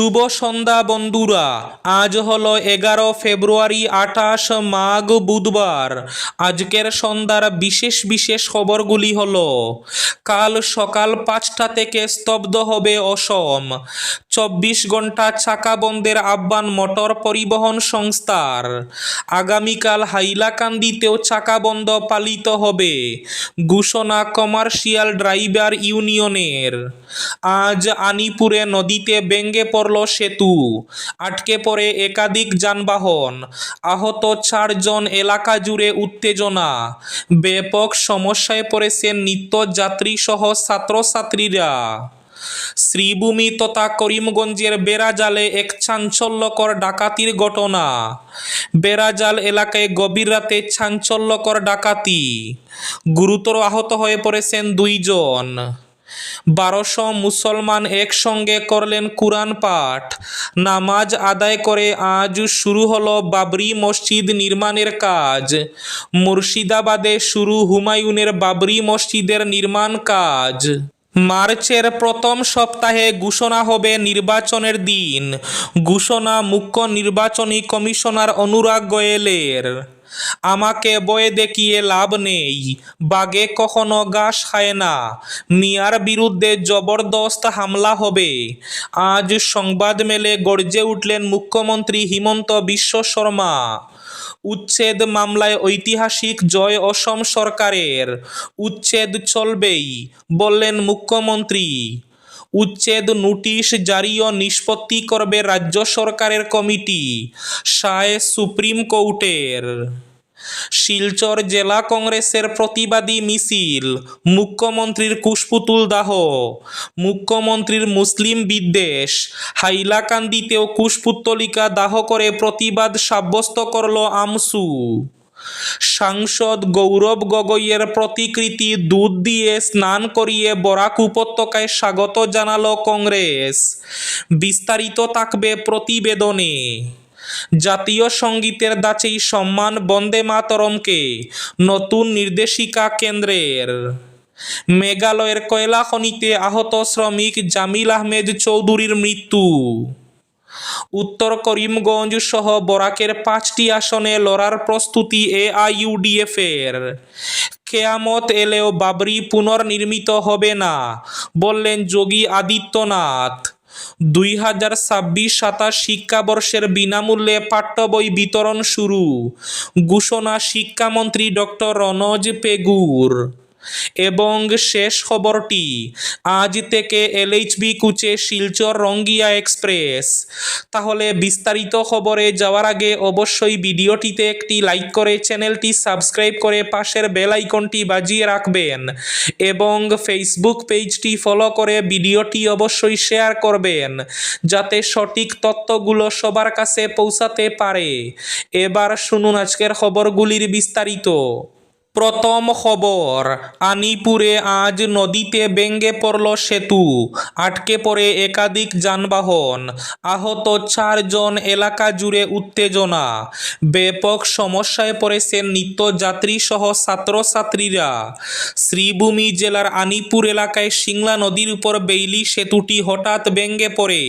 শুভ সন্ধ্যা বন্ধুরা। আজ হল এগারো ফেব্রুয়ারি, আঠাশ মাঘ বুধবার। আজকের সন্ধ্যার বিশেষ বিশেষ খবরগুলি হল, কাল সকাল পাঁচটা থেকে স্তব্ধ হবে অসম। চব্বিশ ঘণ্টা চাকা বন্ধের আহ্বান মোটর পরিবহন সংস্থার। আগামীকাল হাইলাকান্দিতেও চাকা বন্ধ পালিত হবে, ঘোষণা কমার্শিয়াল ড্রাইভার ইউনিয়নের। আজ আনিপুরে নদীতে ভেঙে পড়ল সেতু, আটকে পড়ে একাধিক যানবাহন, আহত চারজন এলাকা জুড়ে উত্তেজনা। ব্যাপক সমস্যায় পড়েছেন নিত্যযাত্রী সহ ছাত্রছাত্রীরা। শ্রীভূমি তথা করিমগঞ্জের বেড়াজালে এক চাঞ্চল্যকর ডাকাতির ঘটনা। বেড়াজাল এলাকায় গভীর রাতে চাঞ্চল্যকর ডাকাতি। গুরুতর আহত হয়ে পড়েছেন দুইজন। বারোশো মুসলমান একসঙ্গে করলেন কুরআন পাঠ। নামাজ আদায় করে আজ শুরু হলো বাবরি মসজিদ নির্মাণের কাজ। মুর্শিদাবাদে শুরু হুমায়ুনের বাবরি মসজিদের নির্মাণ কাজ। মার্চের প্রথম সপ্তাহে ঘোষণা হবে নির্বাচনের দিন। ঘোষণা মুখ্য নির্বাচনী কমিশনার অনুরাগ গোয়েলের। আমাকে বয়ে দেখিয়ে লাভ নেই। বাগে কখনো ঘাস খায় না। মিয়ার বিরুদ্ধে জবরদস্ত হামলা হবে। আজ সংবাদ মেলে গর্জে উঠলেন মুখ্যমন্ত্রী হিমন্ত বিশ্ব শর্মা। উচ্ছেদ মামলায় ঐতিহাসিক জয় অসম সরকারের। উচ্ছেদ চলবেই, বললেন মুখ্যমন্ত্রী। উচ্ছেদ নোটিশ জারি ও নিষ্পত্তি করবে রাজ্য সরকারের কমিটি সায় সুপ্রিম কোর্টের। শিলচর জেলা কংগ্রেসের প্রতিবাদী মিছিল, মুখ্যমন্ত্রীর কুশপুতুল দাহ, মুখ্যমন্ত্রীর মুসলিম বিদ্বেষ। হাইলাকান্দিতেও কুশপুত্তলিকা দাহ করে প্রতিবাদ সাব্যস্ত করল আমসু। সাংসদ গৌরব গগৈয়ের প্রতিকৃতি দুধ দিয়ে স্নান করিয়ে বরাক উপত্যকায় স্বাগত জানালো কংগ্রেস। বিস্তারিত থাকবে প্রতিবেদনে। জাতীয় সঙ্গীতের দাচেই সম্মান বন্দে মাতরমকে, নতুন নির্দেশিকা কেন্দ্রের। মেঘালয়ের কয়লা খনিতে আহত শ্রমিক জামিল আহমেদ চৌধুরীর মৃত্যু। উত্তর করিমগঞ্জ সহ বরাকের পাঁচটি আসনে লড়ার প্রস্তুতি এআইইউডিএফ এর কেয়ামত এলেও বাবরি পুনর্নির্মিত হবে না, বললেন যোগী আদিত্যনাথ। দুই হাজার ছাব্বিশ সাতাশ শিক্ষাবর্ষের বিনামূল্যে পাঠ্য বই বিতরণ শুরু। ঘোষণা শিক্ষামন্ত্রী ডক্টর রনজ পেগুর। এবং শেষ খবরটি আজ থেকে এলএইচবি কুচে শিলচর রঙ্গিয়া এক্সপ্রেস। তাহলে বিস্তারিত খবরে যাওয়ার আগে অবশ্যই ভিডিওটিতে একটি লাইক করে চ্যানেলটি সাবস্ক্রাইব করে পাশের বেল আইকনটি বাজিয়ে রাখবেন এবং ফেসবুক পেজটি ফলো করে ভিডিওটি অবশ্যই শেয়ার করবেন যাতে সঠিক তথ্যগুলো সবার কাছে পৌঁছাতে পারে। এবার শুনুন আজকের খবরগুলির বিস্তারিত। প্রথম খবর, আনিপুরে আজ নদীতে ভেঙে পড়ল সেতু। আটকে পড়ে একাধিক যানবাহন। আহত চারজন এলাকা জুড়ে উত্তেজনা। ব্যাপক সমস্যায় পড়েছেন নিত্যযাত্রী সহ ছাত্রছাত্রীরা। শ্রীভূমি জেলার আনিপুর এলাকায় সিংলা নদীর উপর বেইলি সেতুটি হঠাৎ ভেঙে পড়ে।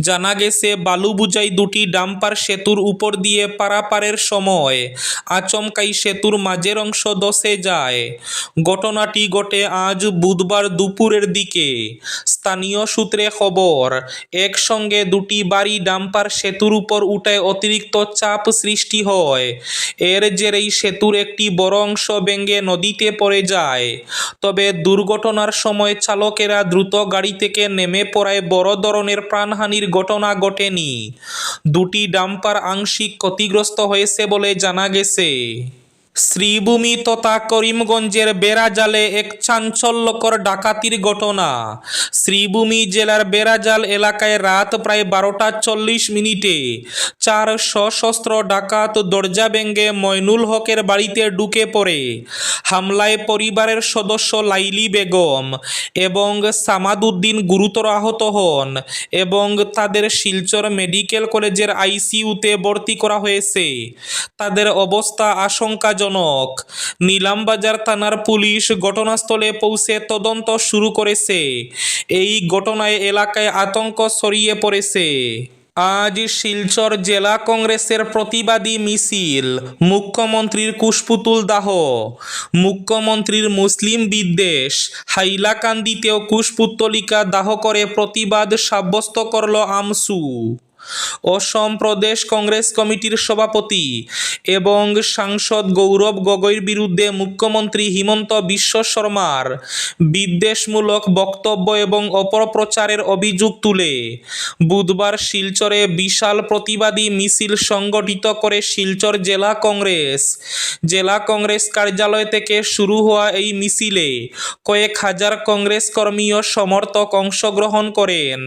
জানা গেছে বালুবুজাই দুটি ডাম্পার সেতুর উপর দিয়ে পারাপারের সময়। আচমকাই সেতুর মাঝের অংশ দশে যায়। ঘটনাটি ঘটে আজ বুধবার দুপুরের দিকে। স্থানীয় সূত্রে খবর, একসঙ্গে দুটি বাড়ি ডাম্পার সেতুর উপর উঠায় অতিরিক্ত চাপ সৃষ্টি হয়। এর জেরেই সেতুর একটি বড় অংশ ভেঙে নদীতে পড়ে যায়। তবে দুর্ঘটনার সময় চালকেরা দ্রুত গাড়ি থেকে নেমে পড়ায় বড় ধরনের প্রাণহানির ঘটনা ঘটেনি। দুটি ডাম্পার আংশিক ক্ষতিগ্রস্ত হয়েছে বলে জানা গেছে। শ্রীভূমি তথা করিমগঞ্জের বেড়াজালে এক চাঞ্চল্যকর ডাকাতির ঘটনা। শ্রীভূমি জেলার বেড়াজাল এলাকায় রাত প্রায় বারোটা চল্লিশ মিনিটে চার সশস্ত্র ডাকাত দরজা ভেঙে ময়নুল হকের বাড়িতে ঢুকে পড়ে। হামলায় পরিবারের সদস্য লাইলি বেগম এবং সামাদুদ্দিন গুরুতর আহত হন এবং তাদের শিলচর মেডিকেল কলেজের আইসিইউতে ভর্তি করা হয়েছে। তাদের অবস্থা আশঙ্কাজনক। চিন্তাজনক নিলামবাজার থানার পুলিশ ঘটনাস্থলে পৌঁছে তদন্ত শুরু করেছে। এই ঘটনায় এলাকায় আতঙ্ক ছড়িয়ে পড়েছে। আজ শিলচর জেলা কংগ্রেসের প্রতিবাদী মিছিল, মুখ্যমন্ত্রীর কুশপুতুল দাহ, মুখ্যমন্ত্রীর মুসলিম বিদ্বেষ, হাইলাকান্দিতেও কুশপুত্তলিকা দাহ করে প্রতিবাদ সাব্যস্ত করল আমসু। অসম প্রদেশ কংগ্রেস কমিটির সভাপতি এবং সাংসদ গৌরব গগৈর বিরুদ্ধে মুখ্যমন্ত্রী হিমন্ত বিশ্ব শর্মার বিদ্বেষমূলক বক্তব্য এবং অপপ্রচারের অভিযোগ তুলে। বুধবার শিলচরে বিশাল প্রতিবাদী মিছিল সংগঠিত করে শিলচর জেলা কংগ্রেস। জেলা কংগ্রেস কার্যালয় থেকে শুরু হওয়া এই মিছিলে কয়েক হাজার কংগ্রেস কর্মী ও সমর্থক অংশগ্রহণ করেন।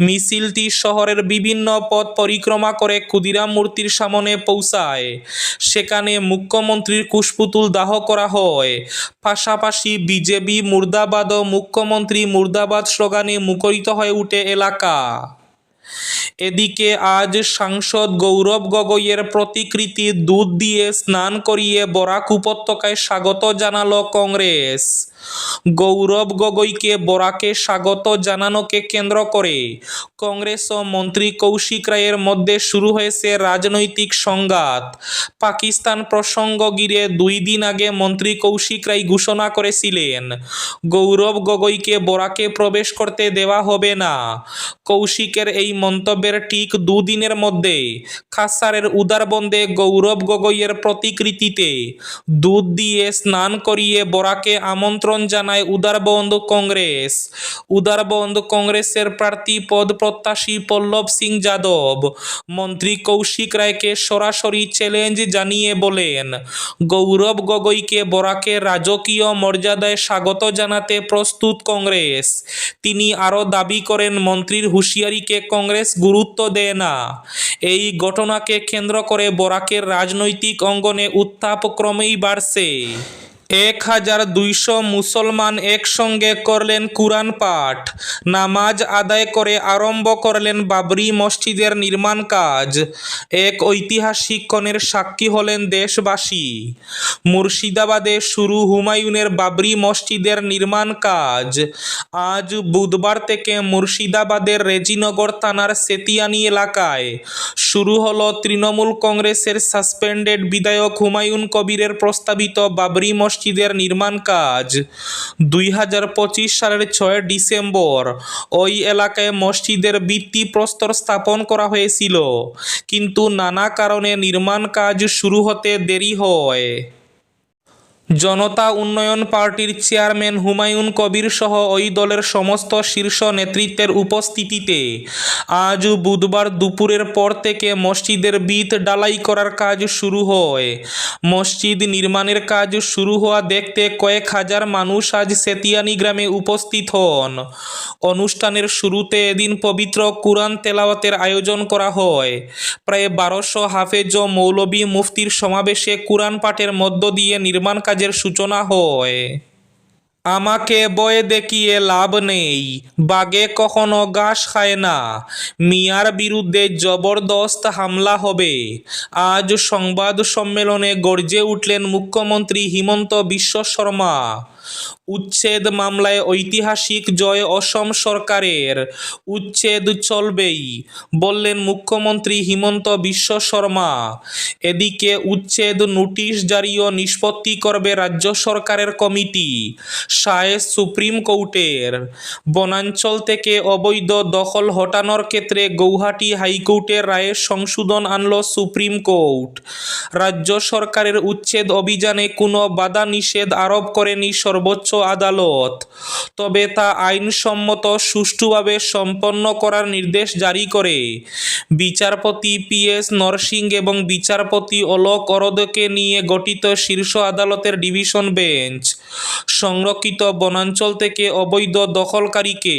মিছিলটি শহরের বিভিন্ন পথ পরিক্রমা করে ক্ষুদিরাম মূর্তির সামনে পৌঁছায়। সেখানে মুখ্যমন্ত্রীর কুশপুতুল দাহ করা হয়। পাশাপাশি বিজেপি মুর্দাবাদ ও মুখ্যমন্ত্রী মুর্দাবাদ স্লোগানে মুখরিত হয়ে উঠে এলাকা। এদিকে আজ সাংসদ গৌরব গগৈয়ের প্রতিকৃতি দুধ দিয়ে স্নান করিয়ে বরাক উপত্যকায় স্বাগত জানালো কংগ্রেস। গৌরব গগৈকে বরাকে স্বাগত জানানোকে কেন্দ্র করে কংগ্রেস ও মন্ত্রী কৌশিক রায়ের মধ্যে শুরু হয়েছে রাজনৈতিক সংঘাত। পাকিস্তান প্রসঙ্গ গিরে দুই দিন আগে মন্ত্রী কৌশিক রায় ঘোষণা করেছিলেন, গৌরব গগৈকে বরাকে প্রবেশ করতে দেওয়া হবে না। কৌশিকের এই মন্তব্যের ঠিক দুদিনের মধ্যে খাসারের উদারবন্দে গৌরব গগৈয়ের প্রতিকৃতিতে দুধ দিয়ে স্নান করিয়ে বরাকে আমন্ত্রণ জানায় উদারবন্দ কংগ্রেস। উদারবন্দ কংগ্রেসের প্রার্থী পদ প্রত্যাশী পল্লব সিং যাদব, মন্ত্রী কৌশিক রায়কে সরাসরি চ্যালেঞ্জ জানিয়ে বলেন, গৌরব গগৈকে বরাকে রাজকীয় মর্যাদায় স্বাগত জানাতে প্রস্তুত কংগ্রেস। তিনি আরও দাবি করেন, মন্ত্রীর হুঁশিয়ারিকে কংগ্রেস গুরুত্ব দেয় না। এই ঘটনাকে কেন্দ্র করে বরাকের রাজনৈতিক অঙ্গনে উত্তাপ ক্রমেই বাড়ছে। এক হাজার দুইশো মুসলমান একসঙ্গে করলেন কুরআন পাঠ, নামাজ আদায় করে আরম্ভ করলেন বাবরি মসজিদের নির্মাণ কাজ। এক ঐতিহাসিক ক্ষণের সাক্ষী হলেন দেশবাসী। মুর্শিদাবাদে শুরু হুমায়ুনের বাবরি মসজিদের নির্মাণ কাজ। আজ বুধবার থেকে মুর্শিদাবাদের রেজিনগর থানার সেতিয়ানি এলাকায় শুরু হলো তৃণমূল কংগ্রেসের সাসপেন্ডেড বিধায়ক হুমায়ুন কবিরের প্রস্তাবিত বাবরি মসজিদের নির্মাণ কাজ। দুই হাজার পঁচিশ সালের ছয় ডিসেম্বর ওই এলাকায় মসজিদের ভিত্তিপ্রস্তর স্থাপন করা হয়েছিল। কিন্তু নানা কারণে নির্মাণ কাজ শুরু হতে দেরি হয়। জনতা উন্নয়ন পার্টির চেয়ারম্যান হুমায়ুন কবির সহ ওই দলের সমস্ত শীর্ষ নেতৃত্বের উপস্থিতিতে আজ বুধবার দুপুরের পর থেকে মসজিদের ভিত ডালাই করার কাজ শুরু হয়। মসজিদ নির্মাণের কাজ শুরু হওয়া দেখতে কয়েক হাজার মানুষ আজ সেতিয়ানি গ্রামে উপস্থিত হন। অনুষ্ঠানের শুরুতে এদিন পবিত্র কুরআন তেলাওয়াতের আয়োজন করা হয়। প্রায় বারোশো হাফেজ মৌলবী মুফতির সমাবেশে কুরআন পাঠের মধ্য দিয়ে নির্মাণ কাজের সূচনা হয়। আমাকে বয়ে দেখিয়ে লাভ নেই, বাগে কখনো ঘাস খায় না। মিয়ার বিরুদ্ধে জবরদস্ত হামলা হবে। আজ সংবাদ সম্মেলনে গর্জে উঠলেন মুখ্যমন্ত্রী হিমন্ত বিশ্ব শর্মা। উচ্ছেদ মামলায় ঐতিহাসিক জয় অসম সরকারের। উচ্ছেদ চলবেই, বললেন মুখ্যমন্ত্রী হিমন্ত বিশ্ব শর্মা। এদিকে উচ্ছেদ নোটিশ জারি ও নিষ্পত্তি করবে রাজ্য সরকারের কমিটি সায়ে সুপ্রিম কোর্টের। বনাঞ্চল থেকে অবৈধ দখল হটানোর ক্ষেত্রে গৌহাটি হাইকোর্টের রায়ের সংশোধন আনল সুপ্রিম কোর্ট। রাজ্য সরকারের উচ্ছেদ অভিযানে কোনো বাধা নিষেধ আরোপ করেনি সর্বোচ্চ আদালত। তবে তা আইনসম্মত সুষ্ঠুভাবে সম্পন্ন করার নির্দেশ জারি করে। বিচারপতি পি এস নরসিং এবং বিচারপতি অলোক অরদকে নিয়ে গঠিত শীর্ষ আদালতের ডিভিশন বেঞ্চ, সংরক্ষিত বনাঞ্চল থেকে অবৈধ দখলকারীকে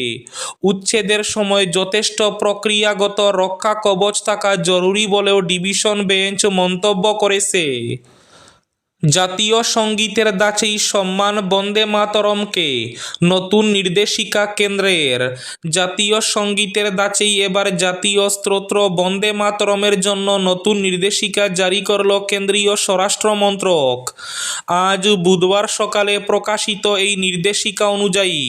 উচ্ছেদের সময় যথেষ্ট প্রক্রিয়াগত রক্ষা কবচ থাকা জরুরি বলেও ডিভিশন বেঞ্চ মন্তব্য করেছে। জাতীয় সঙ্গীতের দাচেই সম্মান বন্দে মাতরমকে, নতুন নির্দেশিকা কেন্দ্রের। জাতীয় সঙ্গীতের দাচেই এবার জাতীয় স্তোত্র বন্দে মাতরমের জন্য নতুন নির্দেশিকা জারি করল কেন্দ্রীয় স্বরাষ্ট্র মন্ত্রক। আজ বুধবার সকালে প্রকাশিত এই নির্দেশিকা অনুযায়ী,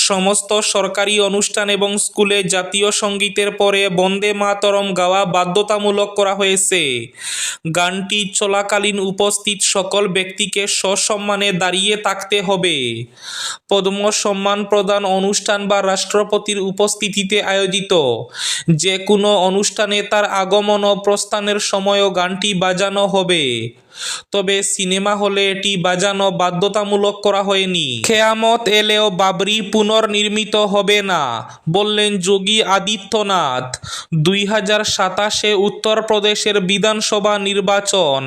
সমস্ত সরকারি অনুষ্ঠান এবং স্কুলে জাতীয় সঙ্গীতের পরে বন্দে মাতরম গাওয়া বাধ্যতামূলক করা হয়েছে। গানটি চলাকালীন উপস্থিত সকল ব্যক্তিকে সসম্মানে দাঁড়িয়ে থাকতে হবে। পদ্ম সম্মান প্রদান অনুষ্ঠান বা রাষ্ট্রপতির উপস্থিতিতে আয়োজিত যে কোনো অনুষ্ঠানে তার আগমন ও প্রস্থানের সময়ও গানটি বাজানো হবে। তবে সিনেমা হলে এটি বাজানো বাধ্যতামূলক করা হয়নি। খেয়ামত এলেও বাবরি পুনর্নির্মিত হবে না, বললেন যোগী আদিত্যনাথ। দুই হাজার সাতাশে উত্তরপ্রদেশের বিধানসভা নির্বাচন,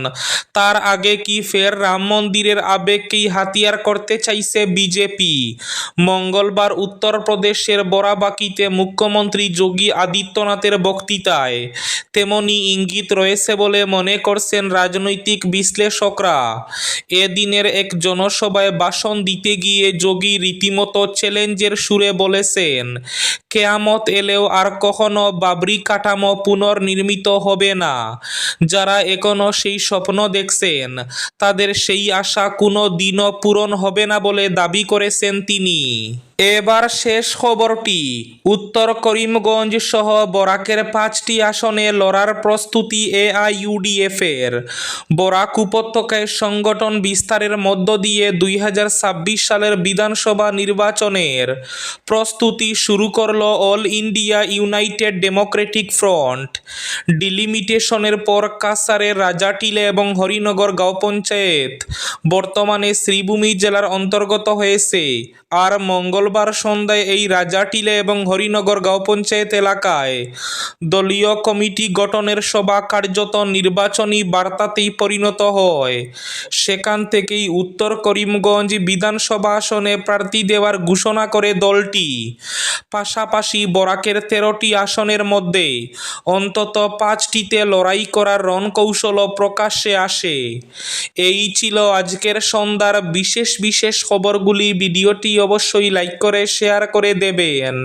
তার আগে কি ফের রাম মন্দিরের আবেগকেই হাতিয়ার করতে চাইছে বিজেপি। মঙ্গলবার উত্তরপ্রদেশের বরাবাকিতে মুখ্যমন্ত্রী যোগী আদিত্যনাথের বক্তৃতায় তেমনি ইঙ্গিত রয়েছে বলে মনে করছেন রাজনৈতিক বিশ্লেষকরা। এদিনের এক জনসভায় ভাষণ দিতে গিয়ে যোগী রীতিমতো চ্যালেঞ্জের সুরে বলেছেন, কেয়ামত এলেও আর কখনো বাবরি কাঠামো পুনর্নির্মিত হবে না। যারা এখনও সেই স্বপ্ন দেখছেন তাদের সেই আশা কোনো দিনও পূরণ হবে না বলে দাবি করেছেন তিনি। এবার শেষ খবরটি। উত্তর করিমগঞ্জ সহ বরাকের পাঁচটি আসনে লড়ার প্রস্তুতি এআইইউডিএফ এর বরাক উপত্যকায় সংগঠন বিস্তারের মধ্য দিয়ে দুই হাজার ছাব্বিশ সালের বিধানসভা নির্বাচনের প্রস্তুতি শুরু করল all India united democratic front. ডিলিমিটেশনের পর কাসারের রাজাটিলে এবং হরিনগর গাঁও পঞ্চায়েত। বর্তমানে শ্রীভূমি জেলার অন্তর্গত হয়েছে। আর মঙ্গলবার সন্ধ্যায় এই রাজাটিলে এবং হরিনগর গাঁও পঞ্চায়েত এলাকায় দলীয় কমিটি গঠনের সভা কার্যত নির্বাচনী বার্তাতেই পরিণত হয়। সেখান থেকেই উত্তর করিমগঞ্জ বিধানসভা আসনে প্রার্থী দেওয়ার ঘোষণা করে দলটি। পাশাপাশি বরাকের তেরোটি আসনের মধ্যে অন্তত পাঁচটিতে লড়াই করার রণকৌশলও প্রকাশ্যে আসে। এই ছিল আজকের সন্ধ্যার বিশেষ বিশেষ খবরগুলি। ভিডিওটি অবশ্যই লাইক করে শেয়ার করে দেবেন